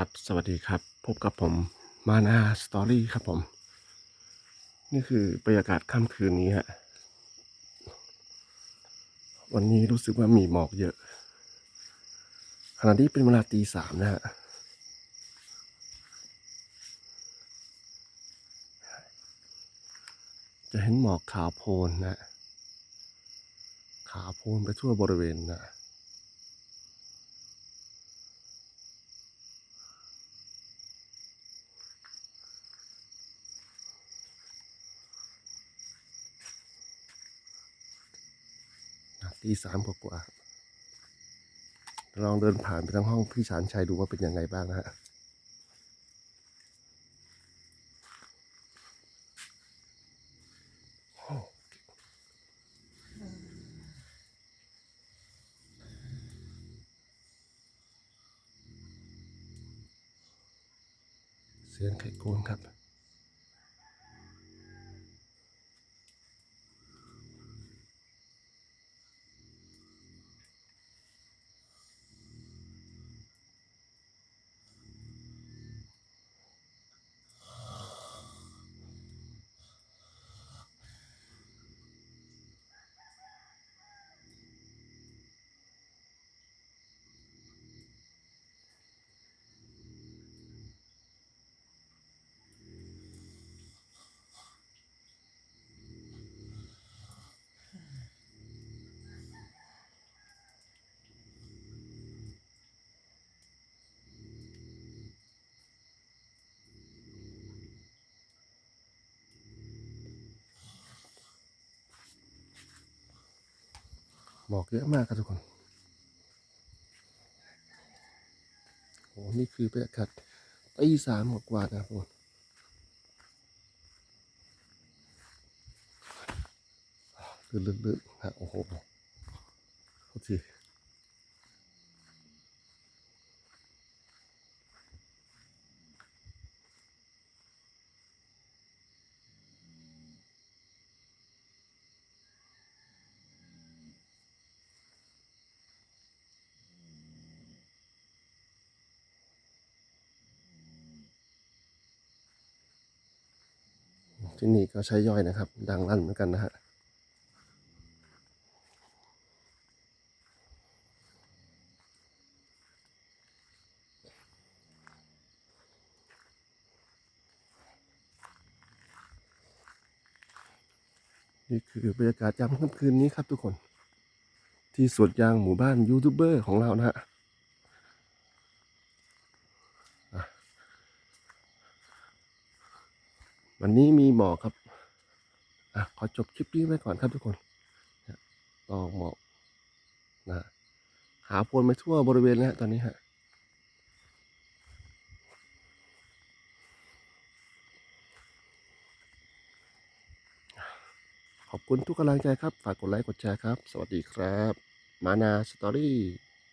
ครับ สวัสดีครับ พบกับผมมานาสตอรี่ครับผม นี่คือบรรยากาศค่ำคืนนี้ฮะ วันนี้รู้สึกว่ามีหมอกเยอะ ขณะนี้เป็นเวลาตีสามนะฮะ จะเห็นหมอกขาวโพลนนะ ขาวโพลนไปทั่วบริเวณนะ ตีสามกว่าลองเดินผ่านไปทางห้องพี่ชานชัยดูว่าเป็นยังไงบ้างนะฮะเสียงไข่โกนครับ บอกเยอะมากครับทุกคนโอ้นี่คือบรรยากาศตีสามกว่านะครับทุกคนลึกๆฮะโอ้โหโทษที ที่นี่ก็ใช้ย่อยนะครับ ดังลั่นเหมือนกันนะฮะนี่คือบรรยากาศยามค่ำคืนนี้ครับทุกคน ที่สวนยางหมู่บ้านยูทูบเบอร์ของเรานะฮะอะ วันนี้มีหมอกครับอะขอจบคลิปนี้ไว้ก่อนครับทุกคนเนี่องหมอกนะหาโพลไปทั่วบริเวณแล้วฮะตอนนี้ฮะขอบคุณทุกกำลังใจครับ ฝากกดไลค์ กดแชร์ครับ สวัสดีครับ มานาสตอรี่